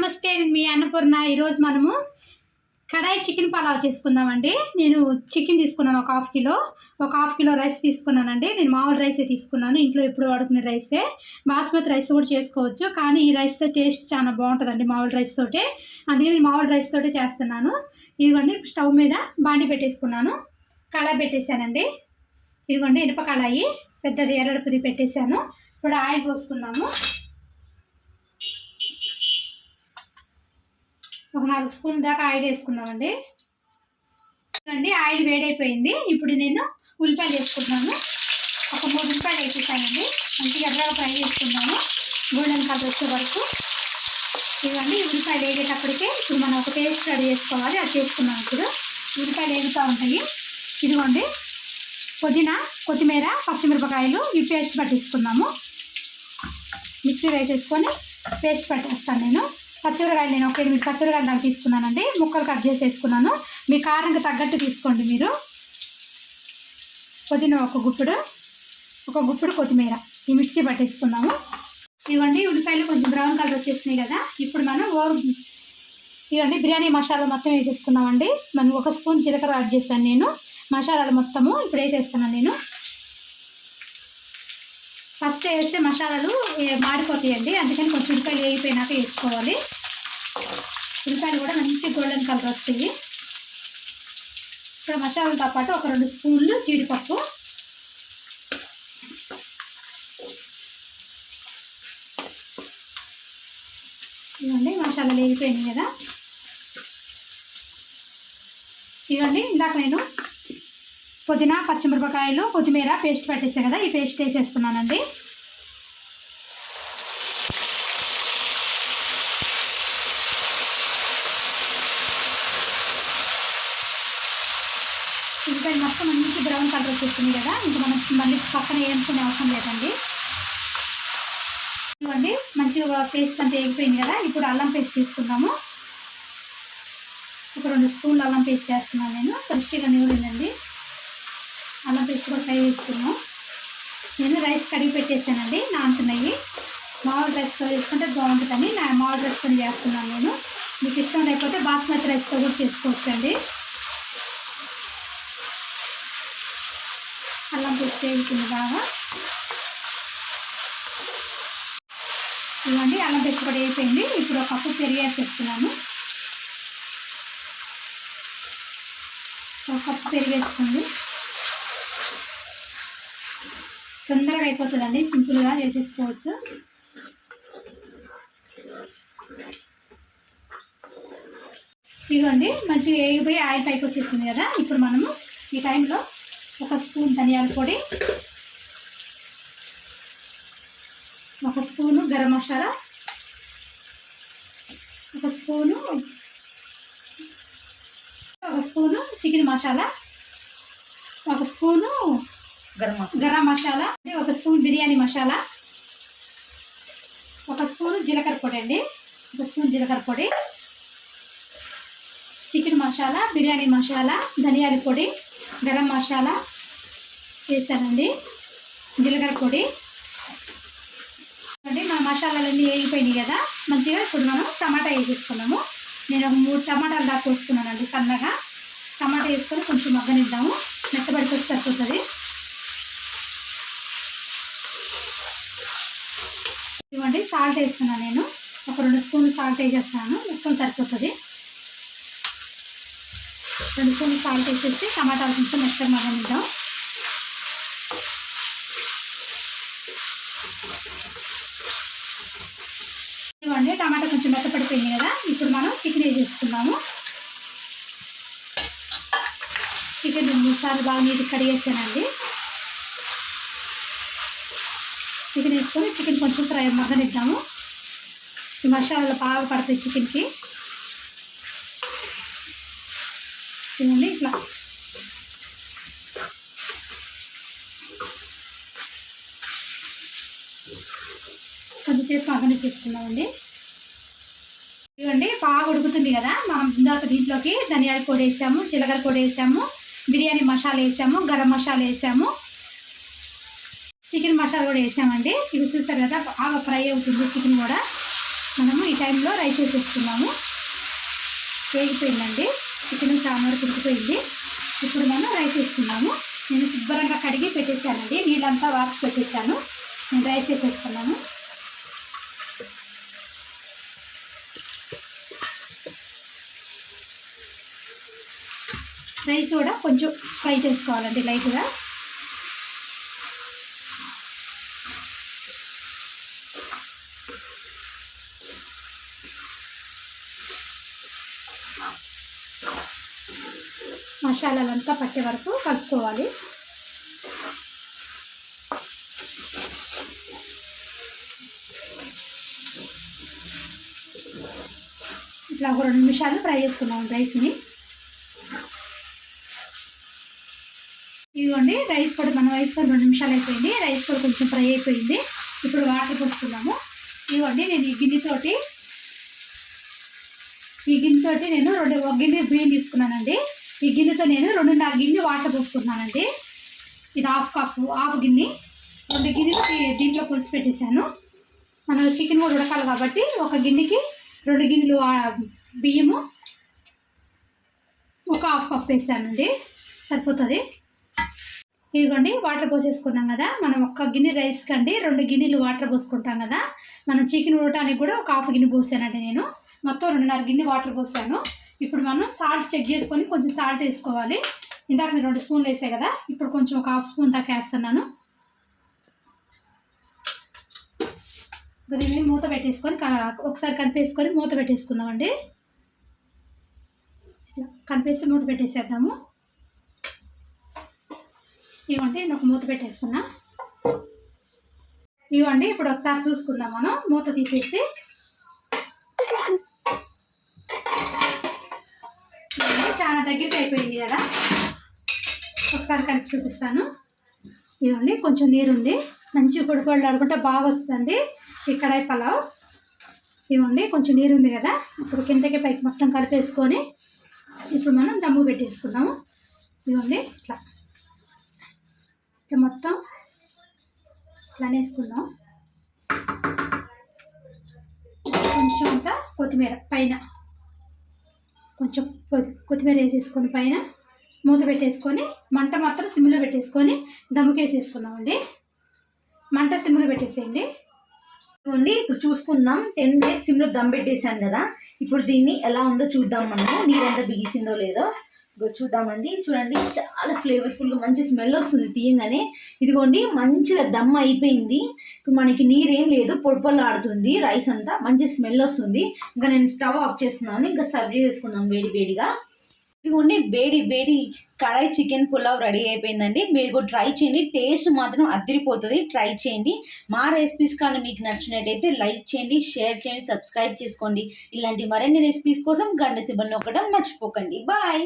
నమస్తే మీ అన్నపూర్ణ. ఈరోజు మనము కడాయి చికెన్ పలావ్ చేసుకుందామండి. నేను చికెన్ తీసుకున్నాను ఒక హాఫ్ కిలో. ఒక హాఫ్ కిలో రైస్ తీసుకున్నానండి. నేను మామూలు రైసే తీసుకున్నాను. ఇంట్లో ఎప్పుడు వాడుకునే రైసే. బాస్మతి రైస్ కూడా చేసుకోవచ్చు. కానీ ఈ రైస్తో టేస్ట్ చాలా బాగుంటుందండి మామూలు రైస్ తోటే. అందుకే నేను మామూలు రైస్ తోటే చేస్తున్నాను. ఇదిగోండి స్టవ్ మీద బాండి పెట్టేసుకున్నాను. కళాయి పెట్టేశానండి. ఇదిగోండి ఇనుప కళాయి. పెద్దది ఎర్రడుపుది పెట్టేశాను. ఇప్పుడు ఆయిల్ పోసుకున్నాము ఒక నాలుగు స్పూన్ దాకా ఆయిల్ వేసుకుందామండి. అండి ఆయిల్ వేడైపోయింది. ఇప్పుడు నేను ఉల్లిపాయలు వేసుకుంటున్నాను. ఒక మూడు ఉల్లిపాయలు వేసేసానండి. మంచిగా ఎర్రగా ఫ్రై చేసుకున్నాను గోల్డెన్ కలర్ వచ్చే వరకు. ఇవన్నీ ఉల్లిపాయలు వేగేటప్పటికే ఇప్పుడు మనం ఒక పేస్ట్ రెడీ చేసుకోవాలి. అది చేసుకున్నాం ఇప్పుడు. ఉల్లిపాయలు వేగుతూ ఉంటాయి. ఇదిగోండి పుదీనా కొత్తిమీర పచ్చిమిరపకాయలు ఈ పేస్ట్ పట్టిస్తున్నాము మిక్సీ వేసేసుకొని పేస్ట్ పట్టేస్తాను నేను. పచ్చిమిరకాయలు నేను ఒక ఎనిమిది పచ్చిమిరకాయలు దాకా తీసుకున్నానండి. ముక్కలు కట్ చేసి వేసుకున్నాను మీ కారంకి తగ్గట్టు తీసుకోండి మీరు. పుదీనా ఒక గుప్పుడు. ఒక గుప్పుడు కొత్తిమీర. ఈ మిక్సీ పట్టేసుకున్నాము. ఇవ్వండి ఉల్లిపాయలు కొంచెం బ్రౌన్ కలర్ వచ్చేసినాయి కదా. ఇప్పుడు మనం ఓవర్ ఇవ్వండి బిర్యానీ మసాలా మొత్తం వేసేసుకున్నామండి మనం ఒక స్పూన్ జీలకర్ర యాడ్ చేశాను నేను. మసాలాలు మొత్తము ఇప్పుడు వేసేస్తున్నాను నేను. ఫస్ట్ వేస్తే మసాలాలు మాడిపోతాయండి. అందుకని కొంచెం ఉల్లిపాయలు వేగిపోయినాక వేసుకోవాలి. ఉల్లిపాయలు కూడా మంచి గోల్డెన్ కలర్ వస్తాయి. ఇక్కడ మసాలాలతో పాటు ఒక రెండు స్పూన్లు జీడిపప్పు. ఇవ్వండి మసాలాలు వేగిపోయినాయి కదా. ఇవ్వండి ఇందాక నేను పుదీనా పచ్చిమిరపకాయలు కొత్తిమీర పేస్ట్ పెట్టేసాను కదా ఈ పేస్ట్ వేసేస్తున్నానండి. ఇంకా మొత్తం మంచి బ్రౌన్ కలర్ వచ్చేసింది కదా ఇంకా మనం మళ్ళీ పక్కన వేయించుకునే అవసరం లేదండి. ఇవ్వండి మంచిగా పేస్ట్ అంతా వేగిపోయింది కదా ఇప్పుడు అల్లం పేస్ట్ తీసుకుందాము. ఒక రెండు స్పూన్లు అల్లం పేస్ట్ వేస్తున్నాను నేను ఫ్రెష్గా నూడిందండి అల్లం కూడా ఫ్రై చేసుకున్నాం నేను రైస్ కడిగి పెట్టేసానండి నానుతున్నాయి. మామూలు రైస్తో చేసుకుంటే బాగుంటుందని నా మామూలు రైస్తో చేస్తున్నాను నేను. మీకు ఇష్టం లేకపోతే బాస్మతి రైస్తో కూడా చేసుకోవచ్చండి. అల్లం పేస్ట్ వేగుతుంది బాగా. ఇవ్వండి అల్లం పేస్ట్ కూడా అయిపోయింది ఇప్పుడు ఒక కప్పు పెరిగేసేస్తున్నాను ఒక కప్పు పెరిగేస్తుంది తొందరగా అయిపోతుందండి. సింపుల్గా చేసేసుకోవచ్చు. ఇదిగోండి మంచిగా వేగిపోయి ఆయిల్ పైకి వచ్చేసింది కదా. ఇప్పుడు మనము ఈ టైంలో ఒక స్పూన్ ధనియాల పొడి ఒక స్పూను గరం మసాలా ఒక స్పూను ఒక స్పూను చికెన్ మసాలా ఒక స్పూను గరం మసాలా. గరం మసాలా అంటే ఒక స్పూన్ బిర్యానీ మసాలా ఒక స్పూన్ జీలకర్ర పొడి అండి ఒక స్పూన్ జీలకర్ర పొడి చికెన్ మసాలా బిర్యానీ మసాలా ధనియాల పొడి గరం మసాలా వేసానండి జీలకర్ర పొడి. అంటే మా మసాలాలన్నీ వేగిపోయినాయి కదా మంచిగా ఇప్పుడు మనం టమాటా వేసేసుకున్నాము. నేను ఒక మూడు టమాటాలు దాకా వేసుకున్నానండి సన్నగా. టమాటా వేసుకొని కొంచెం మగ్గనిద్దాము. మెత్తబడిపోతే సరిపోతుంది. ఇవ్వండి సాల్ట్ వేస్తున్నాను నేను. ఒక రెండు స్పూన్లు సాల్ట్ వేసేస్తాను. మొత్తం సరిపోతుంది. రెండు స్పూన్లు సాల్ట్ వేసేసి టమాటాలు కొంచెం మెత్తగా మగ్గనిద్దాం. ఇవ్వండి టమాటా కొంచెం మెత్తపడిపోయింది కదా ఇప్పుడు మనం చికెన్ వేసేసుకుందాము. చికెన్ మూడు సార్లు బాగా నీట్గా కడిగేసానండి. చికెన్ వేసుకొని చికెన్ కొంచెం ఫ్రై మగ్గనిద్దాము. ఈ మసాలాలు బాగా పడతాయి చికెన్కి. చూడండి ఇట్లా. కొంచెంసేపు మగ్గని చేసుకున్నామండి ఇవ్వండి బాగా ఉడుకుతుంది కదా. మనం ఇందాక దీంట్లోకి ధనియాల పొడి వేసాము జీలకర్ర పొడి వేసాము బిర్యానీ మసాలా వేసాము గరం మసాలా వేసాము. చికెన్ మసాలా కూడా వేసామండి. ఇది చూసారు కదా బాగా ఫ్రై అవుతుంది చికెన్ కూడా. మనము ఈ టైంలో రైస్ వేసేసుకున్నాము. వేగిపోయిందండి. చికెన్ చాలా వరకు ఉడికిపోయింది. ఇప్పుడు మనం రైస్ వేసుకున్నాము. నేను శుభ్రంగా కడిగి పెట్టేశానండి. నీళ్ళంతా వాక్స్ పెట్టేశాను. నేను రైస్ వేసేస్తున్నాను. రైస్ కూడా కొంచెం ఫ్రై చేసుకోవాలండి లైట్గా. మసాలాలంతా పట్టే వరకు కలుపుకోవాలి. ఇట్లా ఒక రెండు నిమిషాలు ఫ్రై చేసుకున్నాం రైస్ని. ఇదిగోండి రైస్ కూడా మనం వేసుకొని రెండు నిమిషాలు అయిపోయింది. రైస్ కూడా కొంచెం ఫ్రై అయిపోయింది. ఇప్పుడు వాటర్ పోసుకున్నాము ఇవ్వండి నేను ఈ గిన్నెతోటి ఈ గిన్నెతోటి నేను రెండు ఒక గిన్నె బియ్యం తీసుకున్నానండి. ఈ గిన్నెతో నేను రెండున్నర గిన్నె వాటర్ పోసుకున్నానండి ఇది హాఫ్ కప్ హాఫ్ గిన్నె. రెండు గిన్నెలు దీంట్లో పులుసు పెట్టేశాను. మనం చికెన్ కూడా ఉడకాలి కాబట్టి ఒక గిన్నెకి రెండు గిన్నెలు బియ్యము ఒక హాఫ్ కప్ వేసానండి. సరిపోతుంది? ఇదిగోండి వాటర్ పోసేసుకున్నాం కదా. మనం ఒక్క గిన్నె రైస్ కండి రెండు గిన్నెలు వాటర్ పోసుకుంటాం కదా. మనం చికెన్ ఉడటానికి కూడా ఒక హాఫ్ గిన్నె పోసానండి నేను. మొత్తం రెండున్నర గిన్నె వాటర్ పోసాను. ఇప్పుడు మనం సాల్ట్ చెక్ చేసుకొని కొంచెం సాల్ట్ వేసుకోవాలి. ఇందాక నేను రెండు స్పూన్లు వేసాయి కదా ఇప్పుడు కొంచెం ఒక హాఫ్ స్పూన్ దాకా వేస్తున్నాను. దీన్ని మూత పెట్టేసుకొని ఒకసారి కలిపేసుకొని మూత పెట్టేసుకుందామండి. కనిపేస్తే మూత పెట్టేసేద్దాము. ఇవ్వండి నేను ఒక మూత పెట్టేస్తున్నా. ఇవ్వండి ఇప్పుడు ఒకసారి చూసుకుందాం మనం. మూత తీసేసి. చాలా దగ్గరికి అయిపోయింది కదా. ఒకసారి కలిపి చూపిస్తాను. ఇవ్వండి కొంచెం నీరు ఉంది మంచి పొడి ఆడుకుంటే బాగా వస్తుంది ఈ కడాయి పలావ్. ఇవ్వండి కొంచెం నీరు ఉంది కదా. ఇప్పుడు కిందకి పైకి మొత్తం కలిపేసుకొని ఇప్పుడు మనం దమ్ము పెట్టేసుకుందాము. ఇవ్వండి ఇట్లా. ఇట్లా మొత్తం ఇట్లా వేసుకుందాం కొంచెం అంత కొత్తిమీర పైన. కొంచెం కొత్తిమీర వేసేసుకొని పైన మూత పెట్టేసుకొని మంట మాత్రం సిమ్లో పెట్టేసుకొని దమ్ముకేసేసుకుందామండి. మంట సిమ్లో పెట్టేసేయండి. ఇదిగోండి ఇప్పుడు చూసుకుందాం. టెన్ మినిట్స్ సిమ్లో దమ్ పెట్టేసాను కదా. ఇప్పుడు దీన్ని ఎలా ఉందో చూద్దాం మనము. నీరు ఎంత బిగిసిందో లేదో. చూద్దామండి. చూడండి చాలా ఫ్లేవర్ఫుల్గా మంచి స్మెల్ వస్తుంది తీయంగానే. ఇదిగోండి మంచిగా దమ్ అయిపోయింది. ఇప్పుడు మనకి నీరేం లేదు పొడి ఆడుతుంది రైస్ అంతా మంచి స్మెల్ వస్తుంది. ఇంకా నేను స్టవ్ ఆఫ్ చేస్తున్నాను ఇంకా సర్వ్ చేసుకుందాం వేడి వేడిగా. ఇదిగోండి వేడి వేడి కడాయి చికెన్ పులావ్ రెడీ అయిపోయిందండి. మీరు కూడా ట్రై చేయండి టేస్ట్ మాత్రం అదిరిపోతుంది. ట్రై చేయండి. మా రెసిపీస్ కానీ మీకు నచ్చినట్టయితే లైక్ చేయండి షేర్ చేయండి సబ్స్క్రైబ్ చేసుకోండి. ఇలాంటి మరిన్ని రెసిపీస్ కోసం గంట సిబ్బల్ ఒకటం మర్చిపోకండి. బాయ్